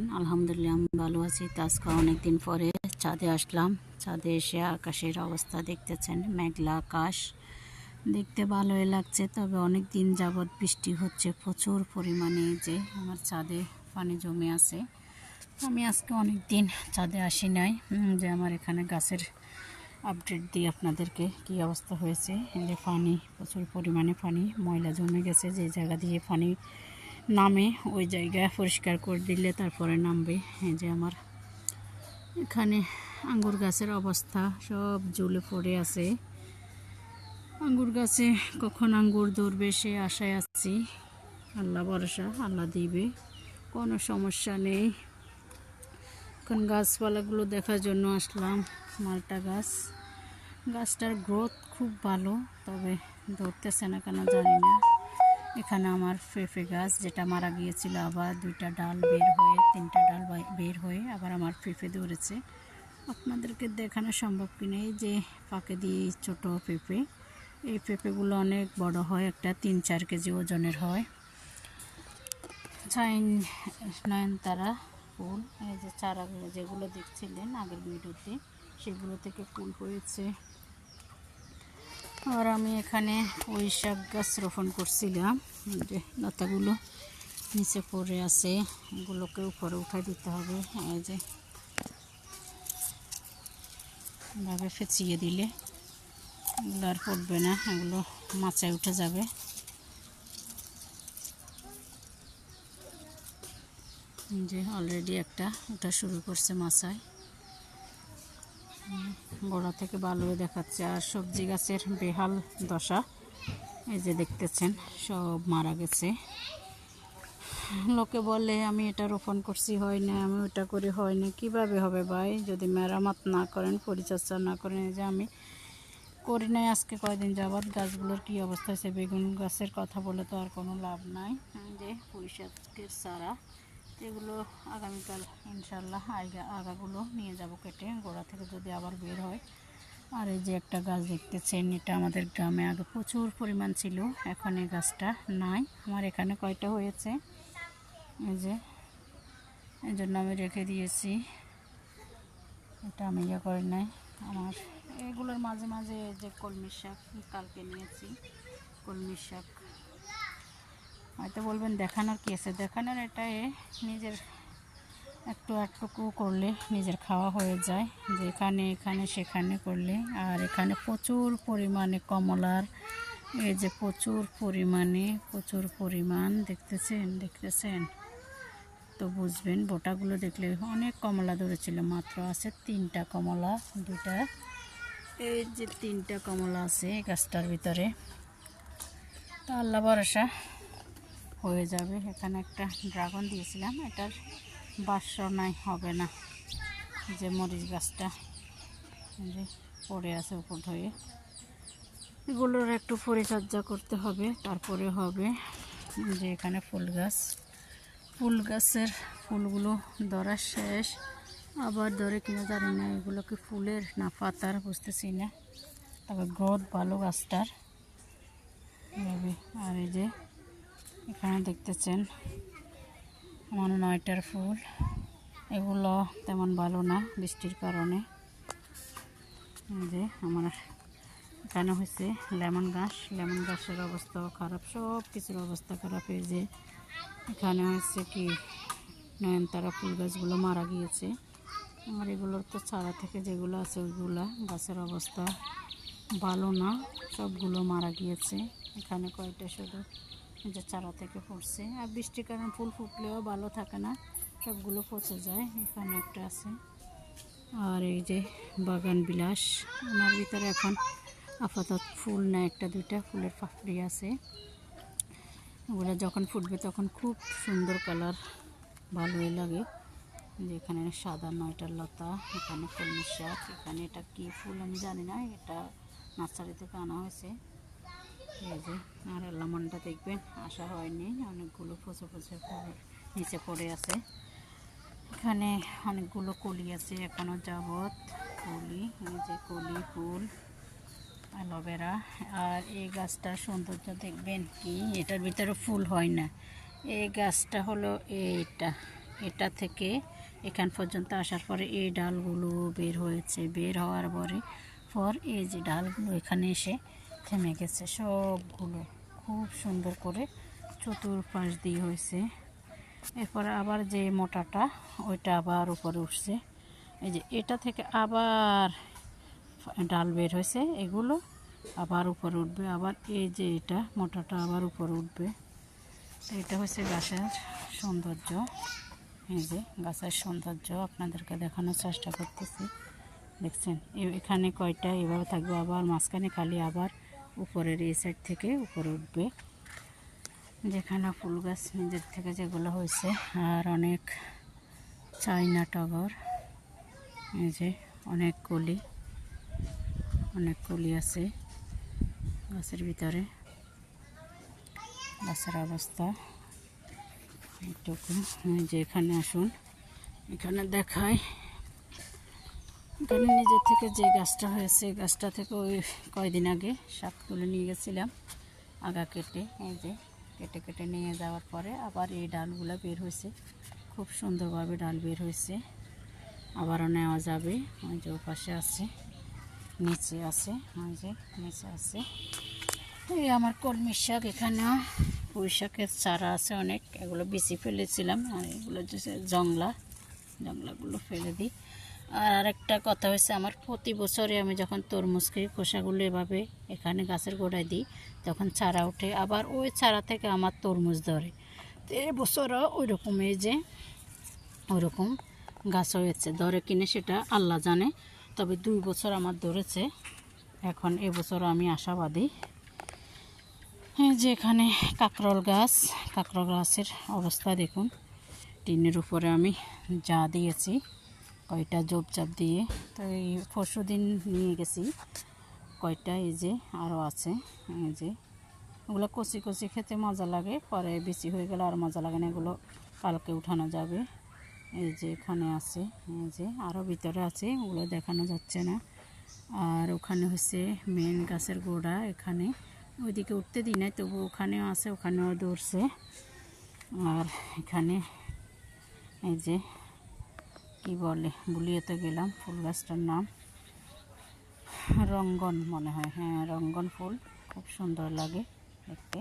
আছেন আলহামদুলিল্লাহ, আমি ভালো আছি। তো আজকে অনেকদিন পরে ছাদে আসলাম। ছাদে এসে আকাশের অবস্থা দেখতেছেন, মেঘলা আকাশ। দেখতে ভালোই লাগছে, তবে অনেক দিন যাবৎ বৃষ্টি হচ্ছে। প্রচুর পরিমাণে যে আমার ছাদে পানি জমে আছে। আমি আজকে অনেক দিন ছাদে আসি নাই। যে আমার এখানে গাছের আপডেট দিই আপনাদেরকে কি অবস্থা হয়েছে। যে পানি, প্রচুর পরিমাণে পানি, ময়লা জমে গেছে। যে জায়গা দিয়ে পানি নামে ওই জায়গা পরিষ্কার করে দিলে তারপরে নামবে। এই যে আমার এখানে আঙ্গুর গাছের অবস্থা সব জ্বলে পড়ে আছে। আঙ্গুর গাছে কখন আঙ্গুর ধরবে সে আশায় আছি। আল্লাহ ভরসা, আল্লাহ দিবে, কোনো সমস্যা নেই। এখন গাছপালাগুলো দেখার জন্য আসলাম, মালটা গাছ। গাছটার গ্রোথ খুব ভালো, তবে ধরতেছে না কেন জানি না। এখানে আমার পেঁপে গাছ যেটা মারা গিয়েছিল, আবার দুইটা ডাল বের হয়ে, তিনটা ডাল বের হয়ে আবার আমার পেঁপে ধরেছে। আপনাদেরকে দেখানো সম্ভব কিনা এই যে পাকে দিয়ে ছোট পেঁপে এই পেঁপেগুলো অনেক বড় হয়, একটা তিন চার কেজি ওজনের হয়। চাইন নয়নতারা ফুল, এই যে চারাগুলো যেগুলো দেখছিলেন আগের ভিডিওতে, সেগুলো থেকে ফুল হয়েছে। আর আমি এখানে পুঁই শাক গাছ রোপণ করছিলাম। যে লতাগুলো নিচে পড়ে আছে এগুলোকে উপরে উঠাই দিতে হবে। এই যে ভাবে ফেঁচিয়ে দিলে এগুলো আর পড়বে না, এগুলো মাচায় উঠে যাবে। যে অলরেডি একটা ওঠা শুরু করছে মাচায়। গোড়া থেকে ভালোই দেখাচ্ছে। আর সবজি গাছের বেহাল দশা, এই যে দেখতেছেন, সব মারা গেছে। লোকে বলে, আমি এটা রোপণ করছি, হয় না, আমি ওটা করে, হয় না, কীভাবে হবে ভাই? যদি মেরামত না করেন, পরিচর্যা না করেন যে আমি করি নাই, আজকে কয়দিন যাবৎ গাছগুলোর কী অবস্থা হয়েছে, বেগুন গাছের কথা বলে তো আর কোনো লাভ নাই। যে পুঁইশাকের চারা এগুলো আগামীকাল ইনশাল্লাহ আগা আগাগুলো নিয়ে যাব কেটে গোড়া থেকে যদি আবার বের হয়। আর এই যে একটা গাছ দেখতেছেন, এটা আমাদের গ্রামে আগে প্রচুর পরিমাণ ছিল, এখন এই গাছটা নাই। আমার এখানে কয়টা হয়েছে? এই যে, এই জন্য আমি রেখে দিয়েছি। এটা আমি ইয়ে করি নাই। আমার এগুলোর মাঝে মাঝে যে কলমি শাক, কালকে নিয়েছি। কলমি শাক হয়তো বলবেন দেখানোর কী আছে? দেখানোর এটাই, নিজের একটু একটুকু করলে নিজের খাওয়া হয়ে যায়। যেখানে এখানে সেখানে করলে। আর এখানে প্রচুর পরিমাণে কমলার, এই যে প্রচুর পরিমাণে, প্রচুর পরিমাণ, দেখতেছেন দেখতেছেন? তো বুঝবেন, বোটাগুলো দেখলে অনেক কমলা ধরেছিল, মাত্র আছে তিনটা কমলা দুটা এই যে তিনটা কমলা আছে গাছটার ভিতরে। তো আল্লাহ ভরসা। হয়ে যাবে। এখানে একটা ড্রাগন দিয়েছিলাম, এটার বাস্য নাই, হবে না। যে মরিচ গাছটা যে পড়ে আছে উপর হয়ে এগুলোর একটু পরিচর্যা করতে হবে, তারপরে হবে যে এখানে ফুল গাছ। ফুল গাছের ফুলগুলো ধরা শেষ। আবার ধরে কিনা জানি না এগুলো কি ফুলের না পাতার, বুঝতেছি না। তবে গ্রোথ ভালো গাছটার। আর এই যে এখানে দেখতেছেন আমার নয়টার ফুল। এগুলো তেমন ভালো না বৃষ্টির কারণে। যে আমার এখানে হয়েছে লেমন গাছ। লেমন গাছের অবস্থাও খারাপ সব কিছুর অবস্থা খারাপ। এই যে এখানে হয়েছে কি, নয়নতারা ফুল গাছগুলো মারা গিয়েছে। আমার এগুলোর তো চারা থেকে যেগুলো আছে ওইগুলা গাছের অবস্থা ভালো না, সবগুলো মারা গিয়েছে। এখানে কয়টা শুধু এই যে চারা থেকে পড়ছে। আর বৃষ্টির কারণে ফুল ফুটলেও ভালো থাকে না, সবগুলো পচে যায়, এখানে একটা আছে। আর এই যে বাগান বিলাস, ওনার ভিতরে এখন আপাতত ফুল না একটা দুইটা ফুলের পাপড়ি আছে। ওগুলো যখন ফুটবে তখন খুব সুন্দর কালার, ভালোই লাগে। যে এখানে সাদা নয়টার লতা, এখানে কলমি শাক এখানে এটা কি ফুল আমি জানি না, এটা নার্সারি থেকে আনা হয়েছে। এই যে, আর লেমনটা দেখবেন, আসা হয়নি, অনেকগুলো পচে পড়ে- নিচে পড়ে আছে। এখানে অনেকগুলো কলি আছে, এখনও যাবৎ। কলি, এই যে কলি, ফুল, অ্যালোভেরা। আর এই গাছটার সৌন্দর্য দেখবেন কি, এটার ভিতরে ফুল হয় না। এই গাছটা হলো এইটা। এটা থেকে এখান পর্যন্ত আসার পরে এই ডালগুলো বের হয়েছে, বের হওয়ার পরে, পর এই যে ডালগুলো এখানে এসে থেমে গেছে সবগুলো। খুব সুন্দর করে চতুর চতুর্পাশ দিয়ে হয়েছে। এরপর আবার যে মোটাটা, ওইটা আবার উপরে উঠছে। এই যে এটা থেকে আবার ডাল বের হয়েছে, এগুলো আবার উপরে উঠবে। আবার এই যে এটা, মোটাটা আবার উপরে উঠবে। তো এটা হচ্ছে গাছের সৌন্দর্য। এই যে গাছের সৌন্দর্য আপনাদেরকে দেখানোর চেষ্টা করতেছি। দেখছেন এখানে কয়টা এভাবে থাকবে, আবার মাঝখানে খালি আবার উপরের এই সাইড থেকে উপরে উঠবে। যেখানে ফুল গাছ নিজের থেকে যেগুলো হয়েছে, আর অনেক চাইনা টগর এই যে অনেক কলি অনেক কলি আছে গাছের ভিতরে। গাছের অবস্থা একটুকু এই যে এখানে আসুন, এখানে দেখায় এখানে নিজের থেকে যে গাছটা হয়েছে গাছটা থেকে ওই কয়দিন আগে শাক তুলে নিয়ে গেছিলাম, আগা কেটে, এই যে কেটে কেটে নিয়ে যাওয়ার পরে আবার এই ডালগুলো বের হয়েছে। খুব সুন্দরভাবে ডাল বের হয়েছে। আবারও নেওয়া যাবে। ওই যে পাশে আছে, নিচে আছে, ওই যে নিচে আছে। এই আমার কলমি শাক এখানেও, পুঁই শাকের চারা আছে অনেক। এগুলো বেশি ফেলেছিলাম, আর এগুলো জংলা। জংলাগুলো ফেলে দিই। আর আরেকটা কথা হয়েছে, আমার প্রতি বছরে আমি যখন তরমুজ খাই খোসাগুলো এভাবে এখানে গাছের গোড়ায় দিই, তখন চারা ওঠে। আবার ওই চারা থেকে আমার তরমুজ ধরে। তো এবছরও ওই রকম এই যে ওরকম গাছ হয়েছে, ধরে কিনে সেটা আল্লাহ জানে। তবে দুই বছর আমার ধরেছে, এখন এবছর আমি আশাবাদী। যে এখানে কাকরল গাছ, কাকরল গাছের অবস্থা দেখুন। টিনের উপরে আমি যা দিয়েছি। কয়টা জোপচাপ দিয়ে, তো এই পরশু দিন নিয়ে গেছি। কয়টা এই যে আরও আছে, এই যে। ওগুলো কচি কচি খেতে মজা লাগে, পরে বেশি হয়ে গেলে আর মজা লাগে না, এগুলো কালকে উঠানো যাবে। এই যে এখানে আছে, এই যে আরও ভিতরে আছে, ওগুলো দেখানো যাচ্ছে না। আর ওখানে হচ্ছে মেন গাছের গোড়া এখানে। ওইদিকে উঠতে দিই নাই, তবু ওখানেও আছে, ওখানেও দৌড়ছে। আর এখানে এই যে কি বলে বুলিয়েতে গেলাম, ফুল গাছটার নাম। রঙ্গন মনে হয় হ্যাঁ রঙ্গন ফুল, খুব সুন্দর লাগে দেখতে।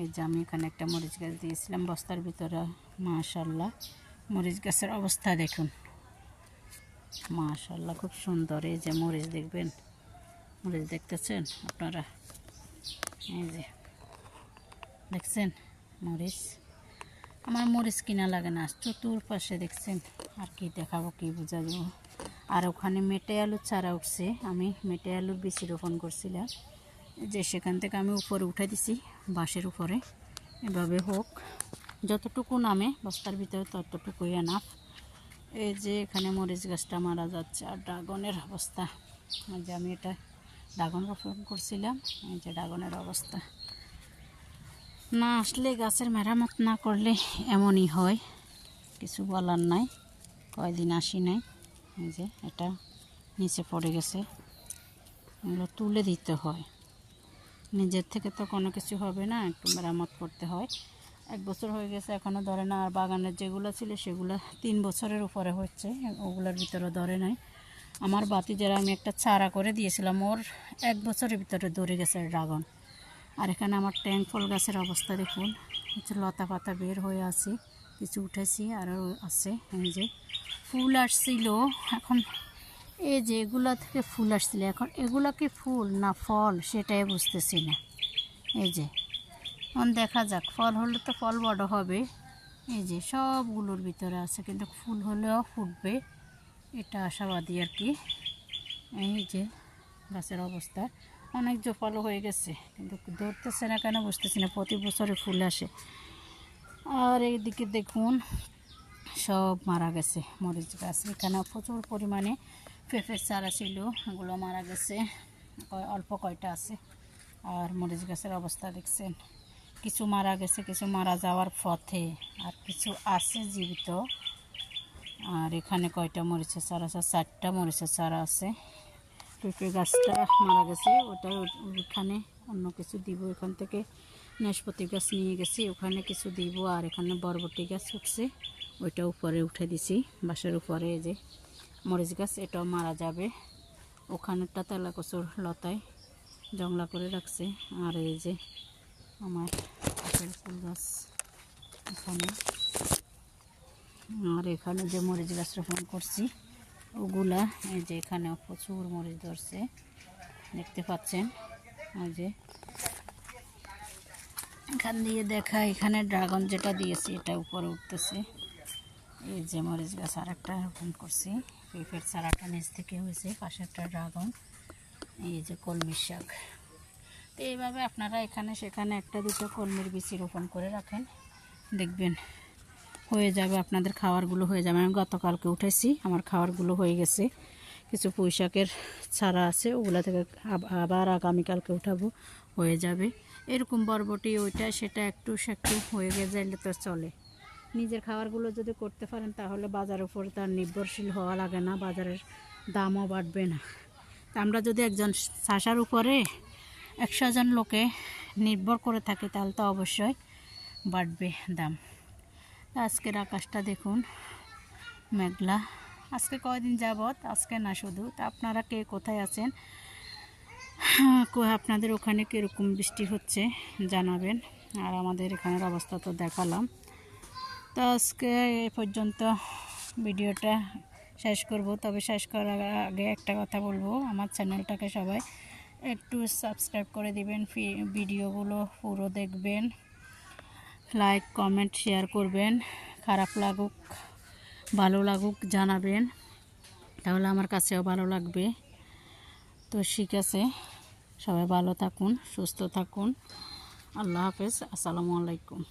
এই যে আমি এখানে একটা মরিচ গাছ দিয়েছিলাম, বস্তার ভিতরে, মাশাল্লাহ। মরিচ গাছের অবস্থা দেখুন। মাশাল্লাহ, খুব সুন্দর। এই যে মরিচ দেখবেন? মরিচ দেখতেছেন আপনারা? এই যে, দেখছেন মরিচ? আমার মরিচ কিনা লাগে না, চতুর্পাশে দেখছেন, আর কি দেখাবো, কি বোঝা যাব আর ওখানে মেটে আলুর চারা উঠছে। আমি মেটে আলুর বেশি রোপণ করছিলাম। যে সেখান থেকে আমি উপরে উঠে দিছি, বাঁশের উপরে। এভাবে হোক, যতটুকু নামে, বস্তার ভিতরে ততটুকুই এনাফ এই যে এখানে মরিচ গাছটা মারা যাচ্ছে, আর ড্রাগনের অবস্থা। যে আমি এটা ড্রাগন রোপণ করছিলাম, এই যে ড্রাগনের অবস্থা। না আসলে গাছের মেরামত না করলে এমনই হয়। কিছু বলার নাই। কয়দিন আসি নাই। এই যে এটা নিচে পড়ে গেছে। এগুলো তুলে দিতে হয়। নিজের থেকে তো কোনো কিছু হবে না, একটু মেরামত করতে হয়। এক বছর হয়ে গেছে এখনও ধরে না, আর বাগানের যেগুলো ছিল সেগুলো তিন বছরের উপরে হচ্ছে, ওগুলোর ভিতরে ধরে নাই। আমার বাতি যারা আমি একটা চারা করে দিয়েছিলাম, ওর এক বছরের ভিতরে ধরে গেছে ড্রাগন। আর এখানে আমার ট্যাঙ্ক ফল গাছের অবস্থা দেখুন। হচ্ছে লতা পাতা বের হয়ে আছে, কিছু উঠেছি আরও আছে, এই যে ফুল আসছিল। এখন এই যে এগুলো থেকে ফুল আসছিল, এখন এগুলো কি ফুল না ফল সেটাই বুঝতেছি না। এই যে, এখন দেখা যাক, ফল হলে তো ফল বড় হবে। এই যে সবগুলোর ভিতরে আছে, কিন্তু ফুল হলেও ফুটবে, এটা আশাবাদী আর কি। এই যে গাছের অবস্থা। অনেক জোপালো হয়ে গেছে। কিন্তু ধরতেছে না কেন, বুঝতেছি না, প্রতি বছরে ফুল আসে। আর এইদিকে দেখুন, সব মারা গেছে, মরিচ গাছ। এখানে প্রচুর পরিমাণে পেঁপের চারা ছিল, ওগুলো মারা গেছে। অল্প কয়টা আছে। আর মরিচ গাছের অবস্থা দেখছেন, কিছু মারা গেছে, কিছু মারা যাওয়ার পথে। আর কিছু আছে জীবিত। আর এখানে কয়টা মরিচের চারা আছে? চারটা মরিচের চারা আছে। পেঁপে গাছটা মারা গেছে ওটা ও- ওইখানে অন্য কিছু দিব। এখান থেকে নাশপাতি গাছ নিয়ে গেছি, ওখানে কিছু দিব আর এখানে বরবটি গাছ উঠছে, ওইটা উপরে উঠে দিছি বাসের উপরে যে মরিচ গাছ, এটাও মারা যাবে। ওখানেরটা তেলা কচুর লতায় জংলা করে রাখছে, আর এই যে আমার আপেল ফুল গাছ এখানে। আর এখানে যে মরিচ গাছ রোপণ করছি ওগুলা, এই যে এখানে প্রচুর মরিচ ধরছে, দেখতে পাচ্ছেন, ওই যে। এখান দিয়ে দেখা, এখানে ড্রাগন যেটা দিয়েছি, এটা উপরে উঠতেছে। এই যে মরিচ গাছ আর একটা রোপণ করছি, পেঁপের চারাটা নিচ থেকে হয়েছে, পাশে একটা ড্রাগন, এই যে কলমির শাক। তো এইভাবে আপনারা এখানে সেখানে একটা দুটো কলমির বিচি রোপণ করে রাখেন, দেখবেন। হয়ে যাবে, আপনাদের খাবারগুলো হয়ে যাবে। আমি গতকালকে উঠেছি, আমার খাবারগুলো হয়ে গেছে। কিছু পুঁই শাকের ছাড়া আছে, ওগুলা থেকে আবার আগামীকালকে উঠাবো, হয়ে যাবে। এরকম বরবটি, ওইটা, সেটা একটু একটু হয়ে গেলে তো চলে। নিজের খাবারগুলো যদি করতে পারেন, তাহলে বাজারের উপর তার নির্ভরশীল হওয়া লাগে না, বাজারের দামও বাড়বে না। আমরা যদি একজন শাসার উপরে একশো জন লোকে নির্ভর করে থাকি, তাহলে তো অবশ্যই বাড়বে দাম। আজকের আকাশটা দেখুন, মেঘলা। আজকে কয়দিন যাবত আজকে না শুধু। তা আপনারা কে কোথায় আছেন? আপনাদের ওখানে কীরকম বৃষ্টি হচ্ছে জানাবেন। আর আমাদের এখানের অবস্থা তো দেখালাম। তো আজকে এ পর্যন্ত ভিডিওটা শেষ করব। তবে শেষ করার আগে একটা কথা বলব। আমার চ্যানেলটাকে সবাই একটু সাবস্ক্রাইব করে দিবেন। ভিডিওগুলো পুরো দেখবেন। লাইক কমেন্ট শেয়ার করবেন। খারাপ লাগুক, ভালো লাগুক, জানাবেন। তাহলে আমার কাছেও ভালো লাগবে। তো ঠিক আছে, সবাই ভালো থাকুন, সুস্থ থাকুন। আল্লাহ হাফেজ, আসসালামু আলাইকুম।